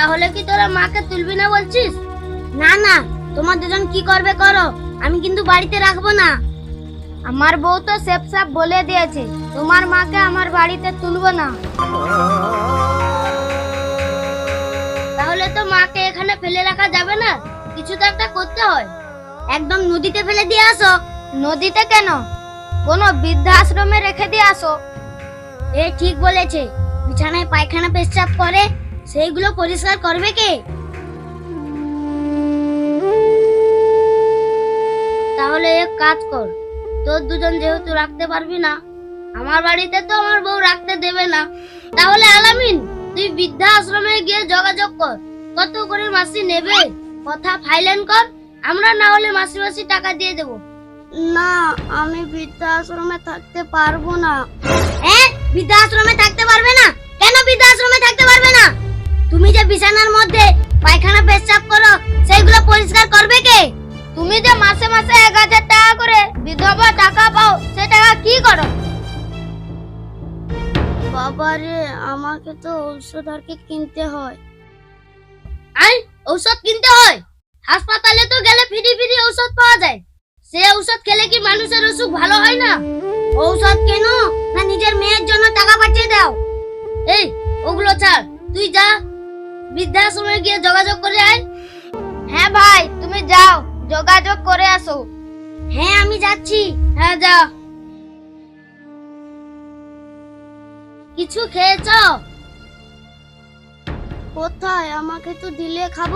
তাহলে কি তোরা মাকে তুলবি না বলছিস? না না, তোমার দুজন কি করবে করো, আমি কিন্তু বাড়িতে রাখব না। আমার বউ তো সেপ সাপ বলে দিয়েছে, তোমার মাকে আমার বাড়িতে তুলবো না। তাহলে তো মাকে এখানে ফেলে রাখা যাবে না, কিছু তো একটা করতে হয়। একদম নদীতে ফেলে দিয়ে আসো। নদীতে কেন? কোনো বৃদ্ধাশ্রমে রেখে দিয়ে আসো। এ ঠিক বলেছে, বিছানায় পায়খানা পেশাব করে সেইগুলো পরিষ্কার করবে কে? তাহলে এক কাজ কর তোর দুজন যেহেতু রাখতে পারবি না আমার বাড়িতে তো আমার বউ রাখতে দেবে না। তাহলে আলামিন তুই বৃদ্ধা আশ্রমে গিয়ে যোগাযোগ কর কত করে মাসি নেবে কথা ফাইলেন কর আমরা না হলে মাসি মাসি টাকা দিয়ে দেব। না আমি বৃদ্ধাশ্রমে থাকতে পারব না। হ্যাঁ বৃদ্ধাশ্রমে থাকতে পারবে না? কেন বৃদ্ধাশ্রমে থাকতে পারবে না? তুমি যে বিছানার মধ্যে পায়খানা পেশাব করো, সেইগুলো পরিষ্কার করবে কে? তুমি যে মাসে মাসে এক হাজার টাকা করে বিধবা টাকা পাও, সে টাকা কি করো? বাবারে, আমাকে তো ঔষধ আর কি কিনতে হয়। আই, ঔষধ কিনতে হয়? হাসপাতালে তো গেলে ফ্রি ফ্রি ঔষধ পাওয়া যায়। সে ঔষধ খেলে কি মানুষের অসুখ ভালো হয় না? ঔষধ কেন না নিজের মেয়ের জন্য টাকা পাঠিয়ে দাও? এই, ওগুলো ছাড়, তুই যা। বৃদ্ধাশ্রমে গিয়ে যোগাযোগ করে আয়। হ্যাঁ ভাই, তুমি যাও, যোগাযোগ করে আসো। হ্যাঁ আমি যাচ্ছি। হ্যাঁ যা কিছু খেয়েছ? কোথায়? আমাকে তো দিলে খাব।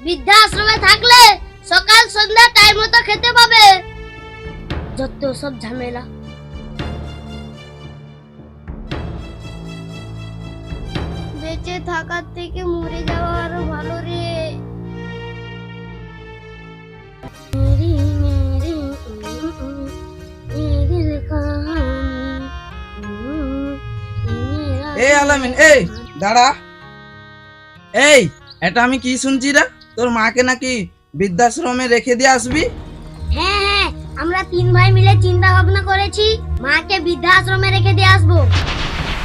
বৃদ্ধাশ্রমে থাকলে সকাল সন্ধ্যা টাইম মতো খেতে পাবে। যত সব ঝামেলা। বেঁচে থাকার থেকে মরে যাওয়া আরও ভালো রে। এই আলামিন এই দাঁড়া। এই এটা আমি কি শুনছি রে? তোর মাকে নাকি বৃদ্ধাশ্রমে রেখে দিয়ে আসবি? হ্যাঁ হ্যাঁ আমরা তিন ভাই মিলে চিন্তা ভাবনা করেছি মাকে বৃদ্ধাশ্রমে রেখে দিয়ে আসব।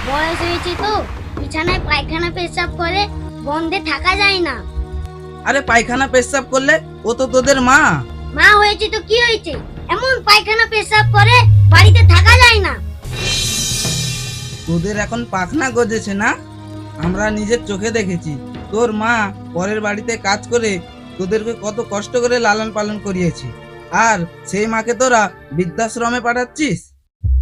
বয়স হয়েছে তো। বিছানায় পায়খানা পেশাব করে বন্ধে থাকা যায় না। আরে পায়খানা পেশাব করলে ও তো তোদের মা। মা হয়েছে তো কি হয়েছে? এমন পায়খানা পেশাব করে বাড়িতে থাকা যায় না। তোদের এখন পাখনা গজেছে না? আমরা নিজের চোখে দেখেছি। তোর মা পরের বাড়িতে কাজ করে তোদেরকে কত কষ্ট করে লালন পালন করিয়েছে। আর সেই মাকে তোরা বৃদ্ধাশ্রমে পাঠাচ্ছিস?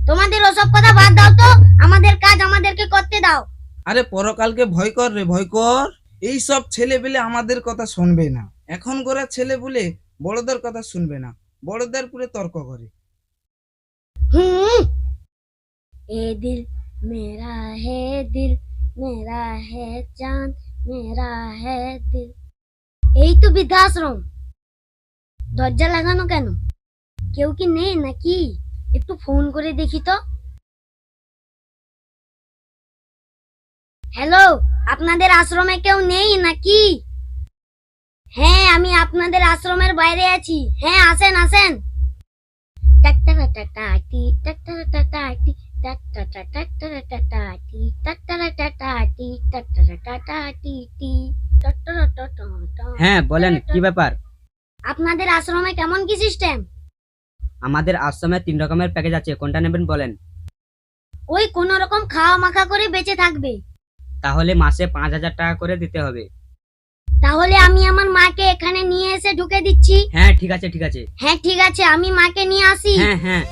তোমাদের ওসব কথা বাদ দাও তো। আমাদের কাজ আমাদেরকে করতে দাও। আরে পরকালকে ভয় কর রে, ভয় কর। এই সব ছেলে পেলে আমাদের কথা শুনবে না। এখন গোরা ছেলে বলে বড়দের কথা শুনবে না। বড়দের পুরে তর্ক করে। এ দিল মেরা হে দিল, মেরা হে চাঁদ, মেরা হে দিল। এই তো বৃদ্ধাশ্রম। দরজা লাগানো কেন? কেউ কি নেই নাকি? একটু ফোন করে দেখি তো। হ্যালো আপনাদের আশ্রমে কেউ নেই নাকি? হ্যাঁ আমি আপনাদের আশ্রমের বাইরে আছি। হ্যাঁ আসেন আসেন। হ্যাঁ বলেন কি ব্যাপার? আপনাদের আশ্রমে কেমন কি সিস্টেম? আমাদের আশ্রমে তিন রকমের প্যাকেজ আছে কোনটা নেবেন বলেন? ওই কোন রকম খাওয়া মাখা করে বেঁচে থাকবে। তাহলে মাসে পাঁচ হাজার টাকা করে দিতে হবে। তাহলে আমি আমার মাকে এখানে নিয়ে এসে ঢুকে দিচ্ছি। হ্যাঁ ঠিক আছে ঠিক আছে। হ্যাঁ ঠিক আছে আমি মাকে নিয়ে আসি। হ্যাঁ হ্যাঁ।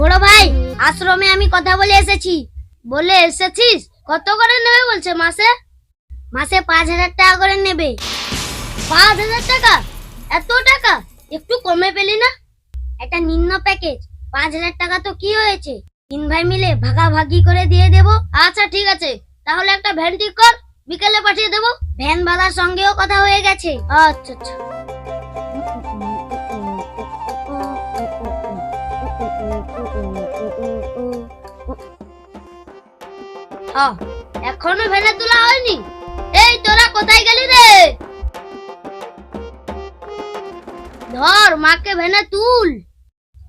বড় ভাই আশ্রমে আমি কথা বলে এসেছি। বলে এসেছিস? কত করে নেবে বলছে মাসে? মাসে পাঁচ হাজার টাকা করে নেবে। পাঁচ হাজার টাকা? এত টাকা? একটু কমে পেলি না? একটা নিম্ন প্যাকেজ পাঁচ হাজার টাকা তো কি হয়েছে? তিন ভাই মিলে ভাগাভাগি করে দিয়ে দেব? আচ্ছা ঠিক আছে। তাহলে একটা ভ্যান ঠিক কর, বিকেলে পাঠিয়ে দেবো। ভ্যান বালার সঙ্গেও কথা হয়ে গেছে। আচ্ছা আচ্ছা। এখনও ভেনে তোলা হয়নি? এই, তোরা কোথায় গেলি রে? ধর, মাকে ভেনে তুল।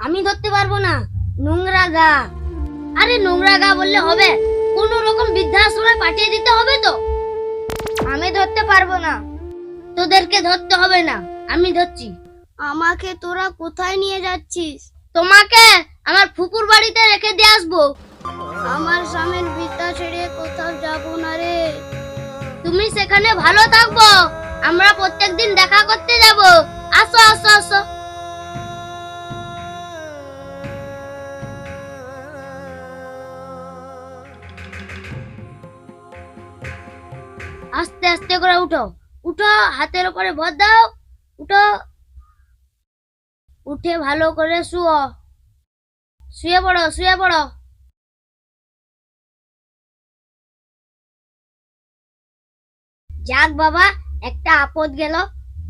আমি ধরতে পারব না। নোংরা গা। আরে নোংরা গা বললে হবে। কোনো রকম বৃদ্ধাশ্রমে পাঠিয়ে দিতে হবে তো। আমি ধরতে পারব না। তোদেরকে ধরতে হবে না। আমি ধরছি। আমাকে তোরা কোথায় নিয়ে যাচ্ছিস? তোমাকে আমার ফুকুর বাড়িতে রেখে দিয়ে আসব। আমার স্বামীর বিদ্যা ছেড়ে কোথাও যাব না রে। তুমি সেখানে ভালো থাকব। আমরা প্রত্যেকদিন দেখা করতে যাব। আসো আসো আসো। আস্তে আস্তে করে উঠো। উঠো, হাতের উপরে ভর দাও। উঠো। উঠে ভালো করে শুও শুয়ে পড়ো শুয়ে পড়ো। যাক বাবা, একটা আপদ গেল।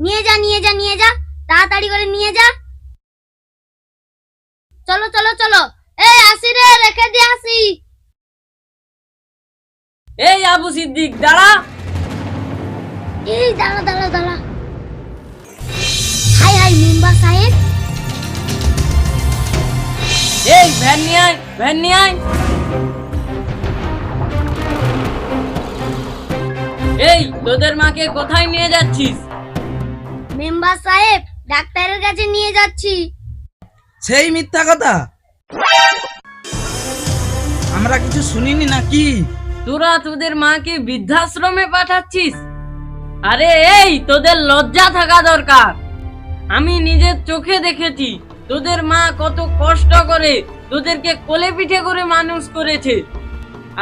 নিয়ে যা নিয়ে যা নিয়ে যা। তাড়াতাড়ি করে নিয়ে যা। চলো চলো চলো। এই আসি রে, রেখে দিয়ে আসি। এই আবু সিদ্দিক, দাঁড়া। এই দাঁড়া দাঁড়া দাঁড়া। হাই হাই মেম্বার সাহেব। এই ভ্যান নিয়ে আয় ভ্যান নিয়ে আয়। এই তোদের মাকে কোথায় নিয়ে যাচ্ছিস? মেম্বার সাহেব ডাক্তারের কাছে নিয়ে যাচ্ছি। সেই মিথ্যা কথা? আমরা কিছু শুনিনি নাকি? তোরা তোদের মাকে বৃদ্ধাশ্রমে পাঠাচ্ছিস? আরে এই, তোদের লজ্জা থাকা দরকার। আমি নিজের চোখে দেখেছি, তোদের মা কত কষ্ট করে তোদেরকে কোলে পিঠে করে মানুষ করেছে।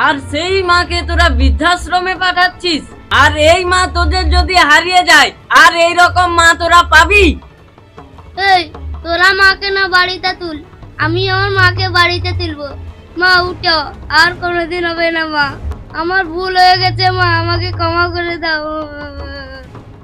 আর সেই মাকে তোরা বৃদ্ধাশ্রমে পাঠাচ্ছিস? আর এই মা তোদের যদি হারিয়ে যায়, আর এই রকম মা তোরা পাবি? এই, তোরা মাকে না বাড়িতে তুল, আমি আমার মাকে বাড়িতে তুলবো। মা, উঠো, আর কোনোদিন হবে না মা। আমার ভুল হয়ে গেছে মা আমাকে ক্ষমা করে দাও।